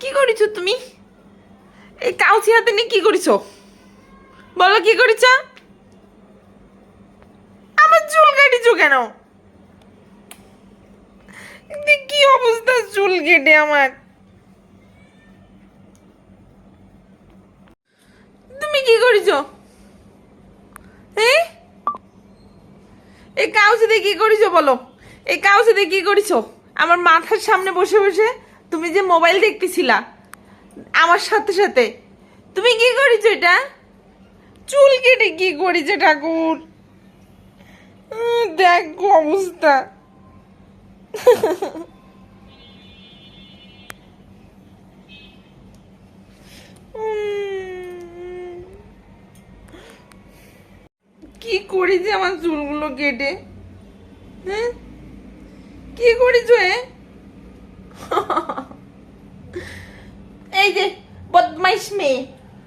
কি করেছ তুমি? এই কাউচি হাতে নিয়ে কি করেছ? বলো কি করেছ? আমার চুল কাটিছো কেন? কি অবস্থা চুল কেটে আমার? তুমি কি করেছ? হ্যাঁ এই কাউচি দিয়ে কি করেছ বলো? এই কাউচি দিয়ে কি করেছ? আমার মাথার সামনে বসে বসে তুমি যে মোবাইল দেখতেছিলা, আমার সাথে সাথে, তুমি কি করেছ এটা? চুল কেটে কি করেছে ঠাকুর? দেখ অবস্থা। কি করেছে আমার চুলগুলো কেটে? হ্যাঁ? কি করেছ, এ? এই যে, বদমাইশ মেয়ে,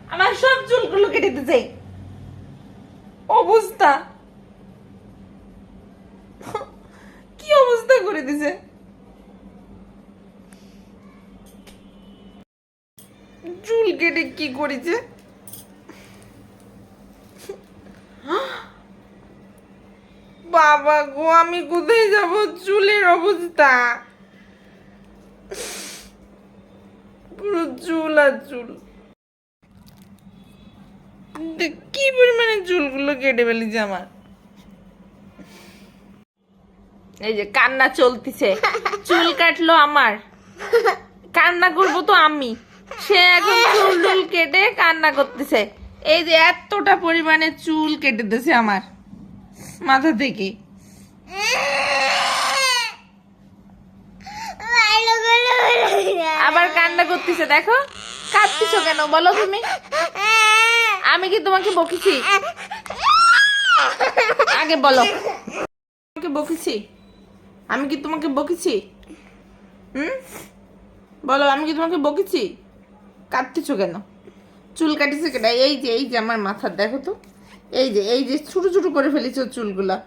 আমার সব চুলগুলো কেটে দিতে অবস্থা। কি অবস্থা করে দিছে? চুল কেটে কি করেছে? বাবা গো, আমি কোথায় যাব? চুলের অবস্থা। চুল চুল। কি পরিমাণে চুলগুলো কেটে ফেলেছে আমার? এই যে কান্না চলতিছে। চুল কাটলো আমার। কান্না করব তো আমি। সে এখন চুল টুল কেটে কান্না করতেছে। এই যে এতটা পরিমাণে চুল কেটে দিছে আমার মাথা থেকে আবার কান্না করতেছে দেখো, কাঁদতেছো কেন? বলো তুমি। আমি কি তোমাকে বকেছি? আগে বলো। তোমাকে বকেছি? আমি কি তোমাকে বকেছি? হুম? বলো, আমি কি তোমাকে বকেছি? কাঁদতেছো কেন? চুল কাটিছে কেন? এই যে এই যে আমার মাথার দেখো তো। এই যে এই যে ছোট ছোট করে ফেলেছো চুলগুলা।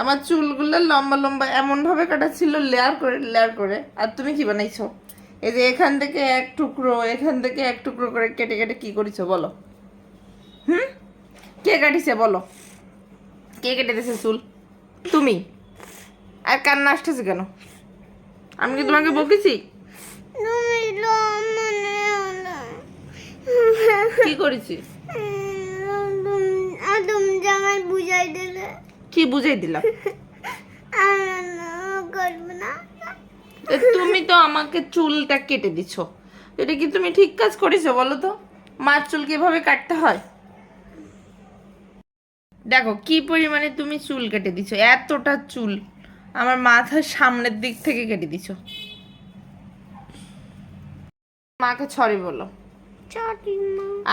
আমার চুলগুলো লম্বা লম্বা এমন ভাবে কাটা ছিল লেয়ার করে লেয়ার করে। আর তুমি কি বানাইছো? এই যে এখান থেকে এক টুকরো এখান থেকে এক টুকরো করে কেটে কেটে কি করেছ বলো? হুম? কে কাটিছে বলো? কে কেটে দিয়েছে চুল? তুমি? আর কান্না আসতেছে কেন? আমি কি তোমাকে বকেছি? কি করেছি? কি বুঝাই দিলাম করব না এ, তুমি তো আমাকে চুলটা কেটে দিছো। এটা কি তুমি ঠিক কাজ করেছ বলো তো? মার চুল কীভাবে কাটতে হয়? দেখো কি পরিমাণে তুমি চুল কেটে দিছো? এতটা চুল আমার মাথার সামনের দিক থেকে কেটে দিছো। মাকে ছড়ি বলো।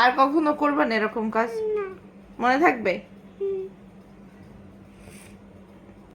আর কখনো করবে না এরকম কাজ? মনে থাকবে?